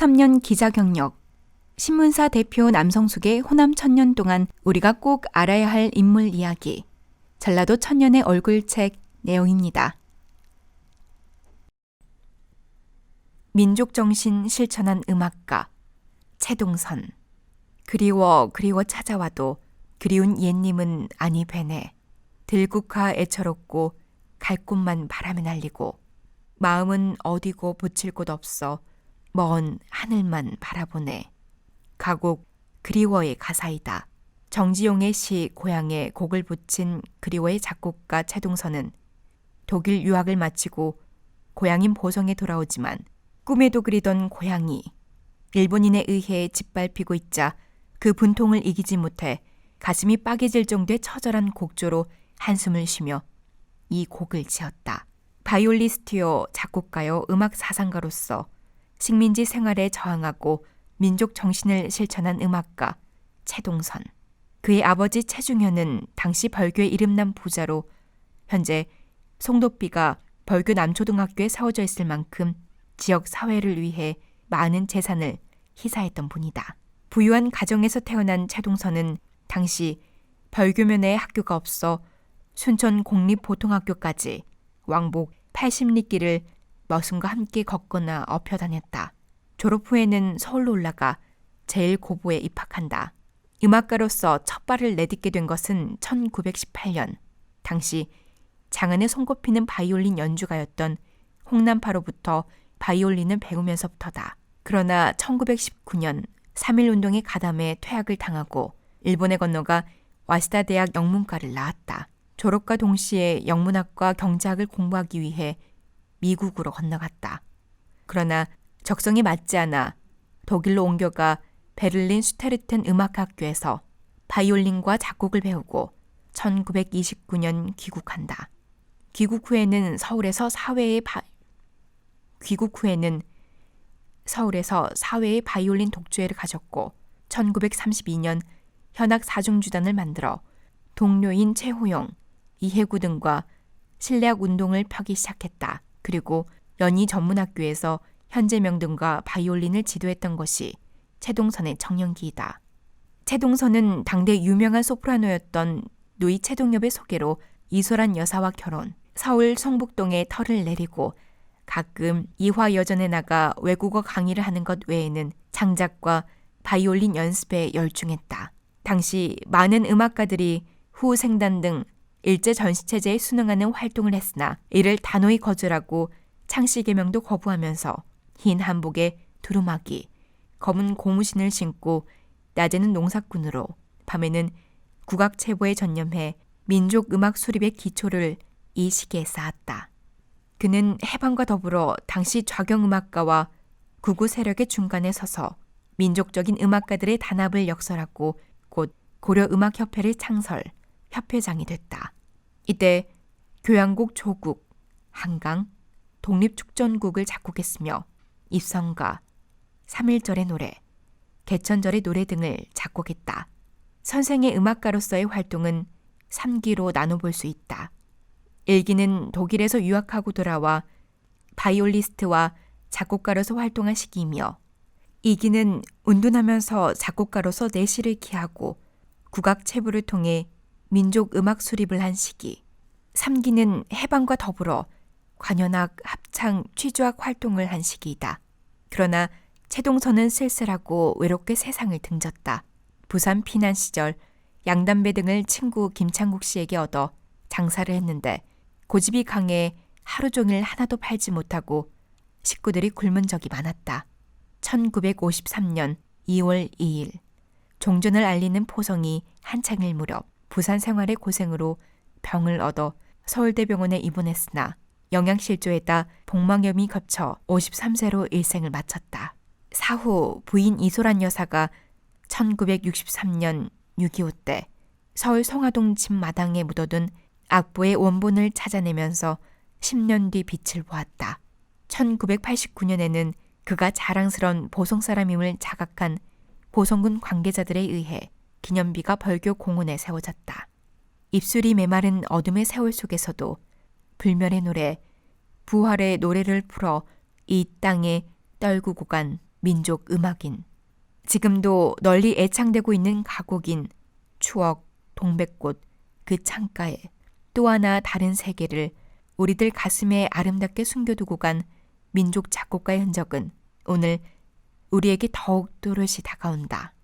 33년 기자 경력. 신문사 대표 남성숙의 호남 천년 동안 우리가 꼭 알아야 할 인물 이야기. 전라도 천년의 얼굴책 내용입니다. 민족 정신 실천한 음악가 최동선. 그리워 그리워 찾아와도 그리운 옛님은 아니 베네. 들국화 애처롭고 갈 곳만 바람에 날리고 마음은 어디고 붙일 곳 없어 먼 하늘만 바라보네. 가곡 그리워의 가사이다. 정지용의 시 고향에 곡을 붙인 그리워의 작곡가 최동선은 독일 유학을 마치고 고향인 보성에 돌아오지만 꿈에도 그리던 고향이 일본인에 의해 짓밟히고 있자 그 분통을 이기지 못해 가슴이 빠개질 정도의 처절한 곡조로 한숨을 쉬며 이 곡을 지었다. 바이올리스트요, 작곡가요, 음악 사상가로서 식민지 생활에 저항하고 민족 정신을 실천한 음악가 최동선. 그의 아버지 최중현은 당시 벌교의 이름난 부자로 현재 송도비가 벌교 남초등학교에 세워져 있을 만큼 지역 사회를 위해 많은 재산을 희사했던 분이다. 부유한 가정에서 태어난 최동선은 당시 벌교면에 학교가 없어 순천 공립보통학교까지 왕복 80리길을 머슴과 함께 걷거나 업혀 다녔다. 졸업 후에는 서울로 올라가 제일 고보에 입학한다. 음악가로서 첫 발을 내딛게 된 것은 1918년. 당시 장안에 손꼽히는 바이올린 연주가였던 홍남파로부터 바이올린을 배우면서부터다. 그러나 1919년 3.1운동의 가담에 퇴학을 당하고 일본에 건너가 와시다 대학 영문과를 나왔다. 졸업과 동시에 영문학과 경제학을 공부하기 위해 미국으로 건너갔다. 그러나 적성이 맞지 않아 독일로 옮겨가 베를린 슈테르텐 음악학교에서 바이올린과 작곡을 배우고 1929년 귀국한다. 귀국 후에는 서울에서 사회의 바... 귀국 후에는 서울에서 사회의 바이올린 독주회를 가졌고 1932년 현악 사중주단을 만들어 동료인 최호영, 이해구 등과 실내악 운동을 펴기 시작했다. 그리고 연희 전문학교에서 현재명 등과 바이올린을 지도했던 것이 최동선의 청년기이다. 최동선은 당대 유명한 소프라노였던 누이 최동엽의 소개로 이소란 여사와 결혼, 서울 성북동에 터를 내리고 가끔 이화 여전에 나가 외국어 강의를 하는 것 외에는 창작과 바이올린 연습에 열중했다. 당시 많은 음악가들이 후 생단 등 일제 전시체제에 순응하는 활동을 했으나 이를 단호히 거절하고 창씨 개명도 거부하면서 흰 한복에 두루마기, 검은 고무신을 신고 낮에는 농사꾼으로 밤에는 국악 체보에 전념해 민족 음악 수립의 기초를 이 시기에 쌓았다. 그는 해방과 더불어 당시 좌경 음악가와 구구 세력의 중간에 서서 민족적인 음악가들의 단합을 역설하고 곧 고려 음악협회를 창설, 협회장이 됐다. 이때 교향곡 조국, 한강, 독립축전국을 작곡했으며 입성가, 3.1절의 노래, 개천절의 노래 등을 작곡했다. 선생의 음악가로서의 활동은 3기로 나눠볼 수 있다. 1기는 독일에서 유학하고 돌아와 바이올리스트와 작곡가로서 활동한 시기이며 2기는 운둔하면서 작곡가로서 내시를 기하고 국악 체부를 통해 민족 음악 수립을 한 시기. 3기는 해방과 더불어 관현악, 합창, 취조악 활동을 한 시기이다. 그러나 최동선은 쓸쓸하고 외롭게 세상을 등졌다. 부산 피난 시절 양담배 등을 친구 김창국 씨에게 얻어 장사를 했는데 고집이 강해 하루 종일 하나도 팔지 못하고 식구들이 굶은 적이 많았다. 1953년 2월 2일 종전을 알리는 포성이 한창일 무렵 부산 생활의 고생으로 병을 얻어 서울대병원에 입원했으나 영양실조에다 복막염이 겹쳐 53세로 일생을 마쳤다. 사후 부인 이소란 여사가 1963년 6.25 때 서울 성화동 집 마당에 묻어둔 악보의 원본을 찾아내면서 10년 뒤 빛을 보았다. 1989년에는 그가 자랑스런 보성 사람임을 자각한 보성군 관계자들에 의해 기념비가 벌교 공원에 세워졌다. 입술이 메마른 어둠의 세월 속에서도 불멸의 노래, 부활의 노래를 풀어 이 땅에 떨구고 간 민족 음악인. 지금도 널리 애창되고 있는 가곡인 추억, 동백꽃, 그 창가에 또 하나 다른 세계를 우리들 가슴에 아름답게 숨겨두고 간 민족 작곡가의 흔적은 오늘 우리에게 더욱 또렷이 다가온다.